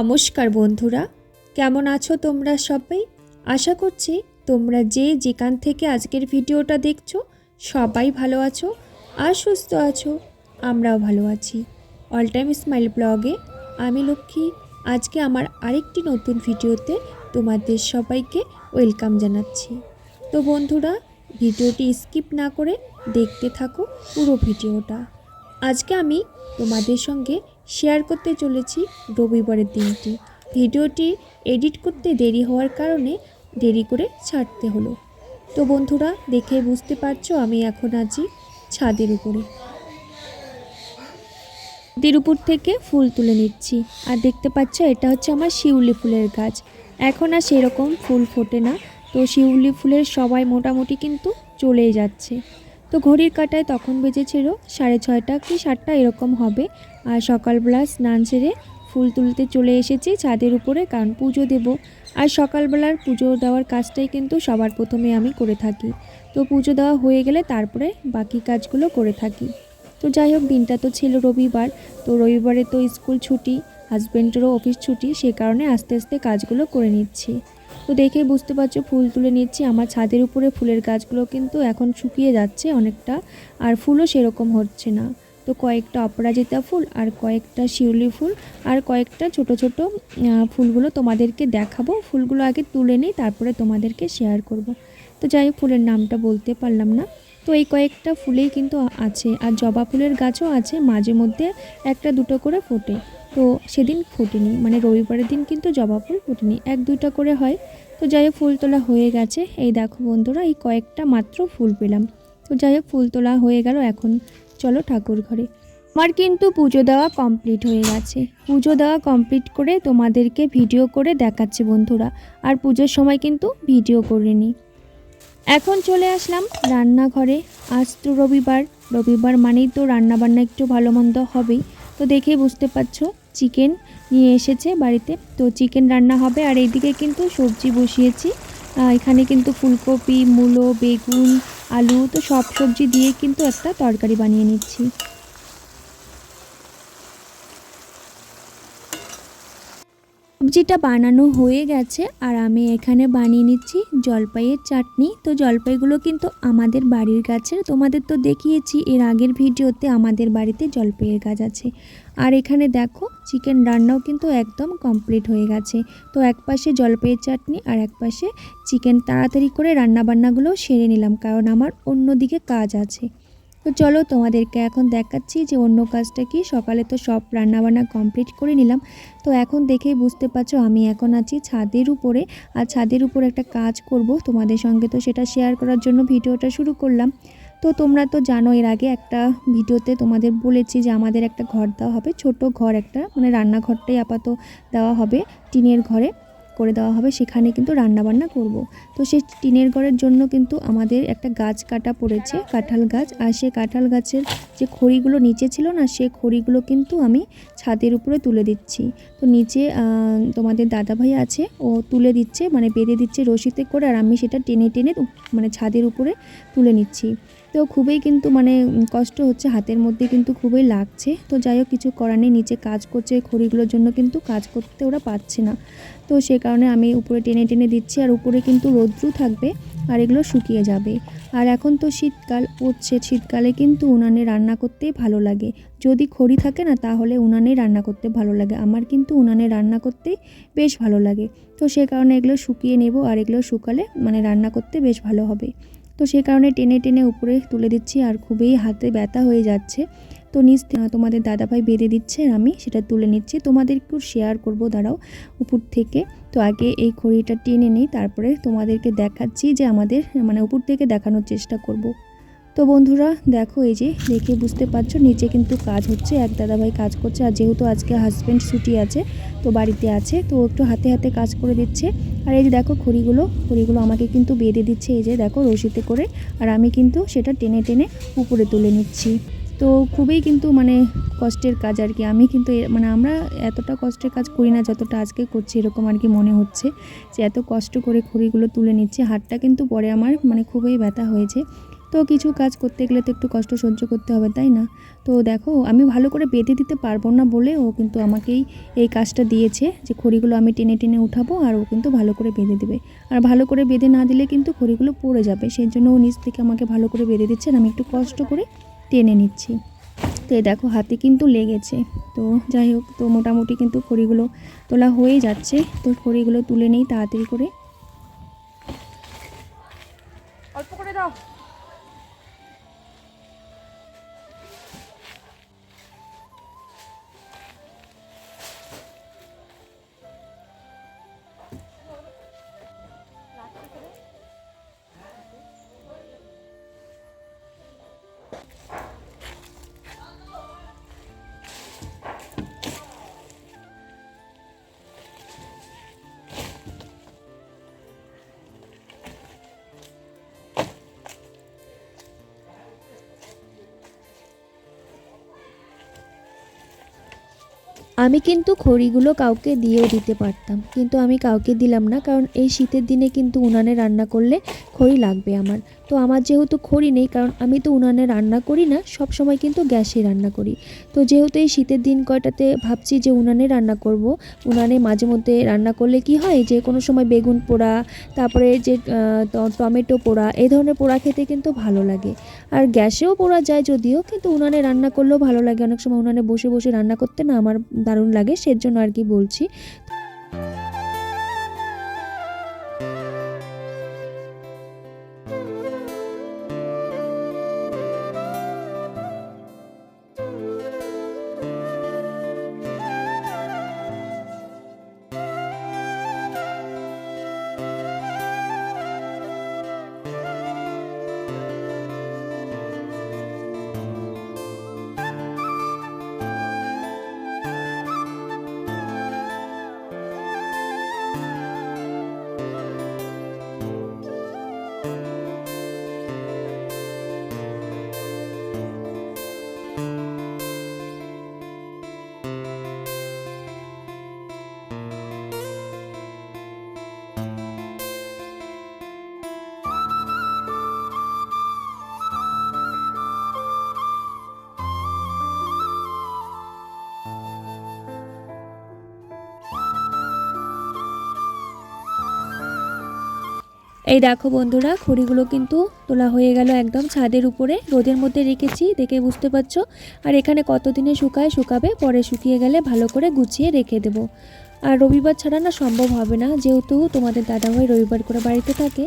নমস্কার বন্ধুরা, কেমন আছো তোমরা সবাই? আশা করছি তোমরা যে যেখান থেকে আজকের ভিডিওটা দেখছ, সবাই ভালো আছো আর সুস্থ আছো, আমরাও ভালো আছি। অল টাইম স্মাইল ব্লগে আমি লক্ষ্মী, আজকে আমার আরেকটি নতুন ভিডিওতে তোমাদের সবাইকে ওয়েলকাম জানাচ্ছি। তো বন্ধুরা, ভিডিওটি স্কিপ না করে দেখতে থাকো পুরো ভিডিওটা। আজকে আমি তোমাদের সঙ্গে শেয়ার করতে চলেছি রবিবারের দিনটি। ভিডিওটি এডিট করতে দেরি হওয়ার কারণে দেরি করে ছাড়তে হলো। তো বন্ধুরা, দেখে বুঝতে পারছ আমি এখন আছি ছাদের উপরে। ছাদের উপর থেকে ফুল তুলে নিচ্ছি। আর দেখতে পাচ্ছ, এটা হচ্ছে আমার শিউলি ফুলের গাছ। এখন আর সেরকম ফুল ফোটে না। তো শিউলি ফুলের সবাই মোটামুটি কিন্তু চলেই যাচ্ছে। তো ঘড়ির কাটায় তখন বেজেছিল সাড়ে ছয়টা কি সাতটা এরকম হবে। আর সকালবেলা স্নান সেরে ফুল তুলতে চলে এসেছি ছাদের উপরে কারণ পুজো দেব। আর সকালবেলার পুজো দেওয়ার কাজটাই কিন্তু সবার প্রথমে আমি করে থাকি। তো পুজো দেওয়া হয়ে গেলে তারপরে বাকি কাজগুলো করে থাকি। তো যাই হোক, দিনটা তো ছিল রবিবার। তো রবিবারে তো স্কুল ছুটি হাজব্যান্ডেরও অফিস ছুটি, সে কারণে আস্তে আস্তে কাজগুলো করে নিচ্ছি। তো দেখে বুঝতে পারছ, ফুল তুলে নিচ্ছি। আমার ছাদের উপরে ফুলের গাছগুলো কিন্তু এখন শুকিয়ে যাচ্ছে অনেকটা, আর ফুলও সেরকম হচ্ছে না। তো কয়েকটা অপরাজিতা ফুল আর কয়েকটা শিউলি ফুল আর কয়েকটা ছোট ছোট ফুলগুলো তোমাদেরকে দেখাবো। ফুলগুলো আগে তুলে নিই, তারপরে তোমাদেরকে শেয়ার করব। তো যাই ফুলের নামটা বলতে পারলাম না। তো এই কয়েকটা ফুলেই কিন্তু আছে। আর জবা ফুলের গাছও আছে, মাঝে মধ্যে একটা দুটো করে ফোটে। তো সেদিন ফোটেনি মানে রবিবারের দিন কিন্তু জবা ফুল ফোটেনি, এক দুইটা করে হয়। তো যাই হোক, ফুল তোলা হয়ে গেছে। এই দেখো বন্ধুরা, এই কয়েকটা মাত্র ফুল পেলাম। তো যাই হোক, ফুল তোলা হয়ে গেল, এখন চলো ঠাকুর ঘরে। আমার কিন্তু পুজো দেওয়া কমপ্লিট হয়ে গেছে। পুজো দেওয়া কমপ্লিট করে তোমাদেরকে ভিডিও করে দেখাচ্ছে বন্ধুরা। আর পুজোর সময় কিন্তু ভিডিও করিনি এখন চলে আসলাম রান্নাঘরে। আজ তো রবিবার। রবিবার মানেই তো রান্নাবান্না একটু ভালো মন্দ হবেই। তো দেখেই বুঝতে পারছ চিকেন নিয়ে এসেছে বাড়িতে। তো চিকেন রান্না হবে আর এইদিকে কিন্তু সবজি বসিয়েছি। এখানে কিন্তু ফুলকপি, মূলো, বেগুন, আলু, তো সব সবজি দিয়ে কিন্তু একটা তরকারি বানিয়ে নিচ্ছি। সবজিটা বানানো হয়ে গেছে আর আমি এখানে বানিয়ে নিচ্ছি জলপাইয়ের চাটনি। তো জলপাইগুলো কিন্তু আমাদের বাড়ির গাছের। তোমাদের তো দেখিয়েছি, এর আগের ভিডিওতে আমাদের বাড়িতে জলপাইয়ের গাছ আছে। আর এখানে দেখো চিকেন রান্নাও কিন্তু একদম কমপ্লিট হয়ে গেছে। তো এক পাশে জলপাইয়ের চাটনি আর এক পাশে চিকেন তাড়াতাড়ি করে রান্না বান্নাগুলো সেরে নিলাম, কারণ আমার অন্যদিকে কাজ আছে। তো চলো তোমাদেরকে এখন দেখাচ্ছি যে অন্য কাজটা কি। সকালে তো সব রান্নাবান্না কমপ্লিট করে নিলাম। তো এখন দেখেই বুঝতে পারছ আমি এখন আছি ছাদের উপরে। আর ছাদের উপরে একটা কাজ করব। তোমাদের সঙ্গে তো সেটা শেয়ার করার জন্য ভিডিওটা শুরু করলাম। তো তোমরা তো জানো এর আগে একটা ভিডিওতে তোমাদের বলেছি যে আমাদের একটা ঘর দেওয়া হবে। ছোট ঘর একটা মানে রান্নাঘরটাই আপাতত দেওয়া হবে টিনের ঘরে। করে দেওয়া হবে, সেখানে কিন্তু রান্না বান্না করব। তো সেই টিনের ঘরের জন্য কিন্তু আমাদের একটা গাছ কাটা পড়েছে, কাঁঠাল গাছ। আর সেই কাঁঠাল গাছের যে খড়িগুলো নিচে ছিল না, সেই খড়িগুলো কিন্তু আমি ছাদের উপরে তুলে দিচ্ছি। তো নিচে তোমাদের দাদাভাই আছে, ও তুলে দিচ্ছে মানে বেঁধে দিচ্ছে রশিতে করে, আর আমি সেটা টেনে টেনে মানে ছাদের উপরে তুলে নিচ্ছি। তো খুবই কিন্তু মানে কষ্ট হচ্ছে, হাতের মধ্যে কিন্তু খুবই লাগছে। তো যাই হোক, কিছু করার নেই, নিচে কাজ করছে, খড়িগুলোর জন্য কিন্তু কাজ করতে ওরা পাচ্ছে না। তো সে কারণে আমি উপরে টেনে টেনে দিচ্ছি, আর উপরে কিন্তু রৌদ্রু থাকবে, আর এগুলো শুকিয়ে যাবে। আর এখন তো শীতকাল পড়ছে, শীতকালে কিন্তু উনানে রান্না করতেই ভালো লাগে। যদি খড়ি থাকে না, তাহলে উনানে রান্না করতে ভালো লাগে। আমার কিন্তু উনানে রান্না করতেই বেশ ভালো লাগে। তো সে কারণে এগুলো শুকিয়ে নেব, আর এগুলো শুকালে মানে রান্না করতে বেশ ভালো হবে। তো সে কারণে টেনে টেনে উপরে তুলে দিচ্ছি আর খুবই হাতে ব্যথা হয়ে যাচ্ছে। তো থেকে তোমাদের দাদাভাই বেঁধে দিচ্ছে আর আমি সেটা তুলে নিচ্ছি। তোমাদেরকেও শেয়ার করব, দাঁড়াও, উপর থেকে। তো আগে এই খড়িটা টেনে নিই, তারপরে তোমাদেরকে দেখাচ্ছি যে আমাদের মানে উপর থেকে দেখানোর চেষ্টা করব। তো বন্ধুরা, দেখো এই যে, দেখে বুঝতে পারছ, নিচে কিন্তু কাজ হচ্ছে, এক দাদাভাই কাজ করছে, আর যেহেতু আজকে হাজব্যান্ড ছুটি আছে, তো বাড়িতে আছে, তো একটু হাতে হাতে কাজ করে দিচ্ছে। আর এই যে দেখো খড়িগুলো খড়িগুলো আমাকে কিন্তু বেঁধে দিচ্ছে, এই যে দেখো রশিতে করে, আর আমি কিন্তু সেটা টেনে টেনে উপরে তুলে নিচ্ছি। তো খুবই কিন্তু মানে কষ্টের কাজ আর কি, আমি কিন্তু মানে আমরা এতটা কষ্টের কাজ করি না, যতটা আজকে করছি, এরকম আর কি মনে হচ্ছে যে এত কষ্ট করে খড়িগুলো তুলে নিচ্ছে, হাতটা কিন্তু পরে আমার মানে খুবই ব্যথা হয়েছে। তো কিছু কাজ করতে গেলে তো একটু কষ্ট সহ্য করতে হবে, তাই না? তো দেখো, আমি ভালো করে বেঁধে দিতে পারব না বলে ও কিন্তু আমাকেই এই কাজটা দিয়েছে যে খড়িগুলো আমি টেনে টেনে উঠাবো আর ও কিন্তু ভালো করে বেঁধে দেবে। আর ভালো করে বেঁধে না দিলে কিন্তু খড়িগুলো পড়ে যাবে, সেই জন্য ও নিচ থেকে আমাকে ভালো করে বেঁধে দিচ্ছে আর আমি একটু কষ্ট করে টেনে নিচ্ছি। তো এই দেখো, হাতে কিন্তু লেগেছে। তো যাই হোক, তো মোটামুটি কিন্তু খড়িগুলো তোলা হয়ে যাচ্ছে। তো খড়িগুলো তুলে নেই, তাড়াতাড়ি করে। অল্প করে দাও। আমি কিন্তু খড়িগুলো কাউকে দিয়েও দিতে পারতাম, কিন্তু আমি কাউকে দিলাম না, কারণ এই শীতের দিনে কিন্তু উনানে রান্না করলে খড়ি লাগবে আমার। তো আমার যেহেতু খড়ি নেই, কারণ আমি তো উনানে রান্না করি না সব সময় কিন্তু গ্যাসে রান্না করি। তো যেহেতু এই শীতের দিন কয়টাতে ভাবছি যে উনানে রান্না করব, উনানে মাঝে মধ্যে রান্না করলে কি হয় যে কোনো সময় বেগুন পোড়া, তারপরে যে টমেটো পোড়া, এই ধরনের পোড়া খেতে কিন্তু ভালো লাগে। আর গ্যাসেও পোড়া যায় যদিও, কিন্তু উনানে রান্না করলেও ভালো লাগে। অনেক সময় উনানে বসে বসে রান্না করতে না আমার দারুণ লাগে সেজন্য আর কি বলছি। Thank you. এই দেখো বন্ধুরা, খড়িগুলো কিন্তু তোলা হয়ে গেল একদম ছাদের উপরে। রোদের মধ্যে রেখেছি, দেখে বুঝতে পারছ? আর এখানে কতদিনে শুকায়, শুকাবে, পরে শুকিয়ে গেলে ভালো করে গুছিয়ে রেখে দেবো। আর রবিবার ছাড়া না সম্ভব হবে না, যেহেতু তোমাদের দাদাভাই রবিবার করে বাড়িতে থাকে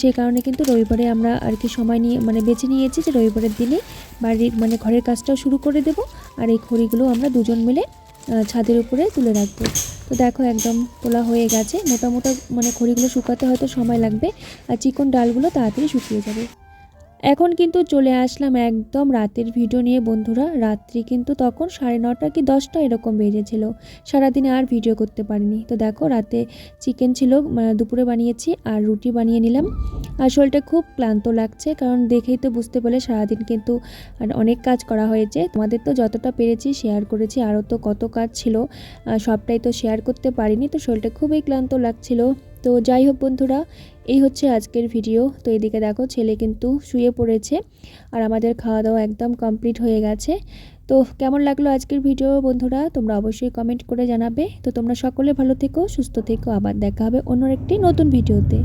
সে কারণে কিন্তু রবিবারে আমরা আর কি সময় নিয়ে মানে বেছে নিয়েছি যে রবিবারের দিনে বাড়ির মানে ঘরের কাজটাও শুরু করে দেব। আর এই খড়িগুলো আমরা দুজন মিলে ছাদের উপরে তুলে রাখব। তো দেখো একদম তোলা হয়ে গেছে। মোটা মোটা মানে খড়িগুলো শুকাতে হয়তো সময় লাগবে। আর চিকন ডালগুলো তাড়াতাড়ি শুকিয়ে যাবে। এখন কিন্তু চলে আসলাম একদম রাতের ভিডিও নিয়ে, বন্ধুরা। রাত্রি কিন্তু তখন সাড়ে নটা কি দশটা এরকম বেজেছিল। সারাদিনে আর ভিডিও করতে পারিনি। তো দেখো, রাতে চিকেন ছিল দুপুরে বানিয়েছি আর রুটি বানিয়ে নিলাম। আর শরীরটা খুব ক্লান্ত লাগছে, কারণ দেখেই তো বুঝতে পারলে সারাদিন কিন্তু অনেক কাজ করা হয়েছে। তোমাদের তো যতটা পেরেছি শেয়ার করেছি, আরও তো কত কাজ ছিল সবটাই তো শেয়ার করতে পারিনি। তো শরীরটা খুবই ক্লান্ত লাগছিল। তো যাই হোক বন্ধুরা, এই হচ্ছে আজকের ভিডিও তো এদিকে দেখো ছেলে কিন্তু শুয়ে পড়েছে আর আমাদের খাওয়া দাওয়া একদম কমপ্লিট হয়ে গেছে। তো কেমন লাগল আজকের ভিডিও বন্ধুরা? তোমরা অবশ্যই কমেন্ট করে জানাবে। তো তোমরা সকলে ভালো থেকো, সুস্থ থেকো। আবার দেখা হবে অন্য একটি নতুন ভিডিওতে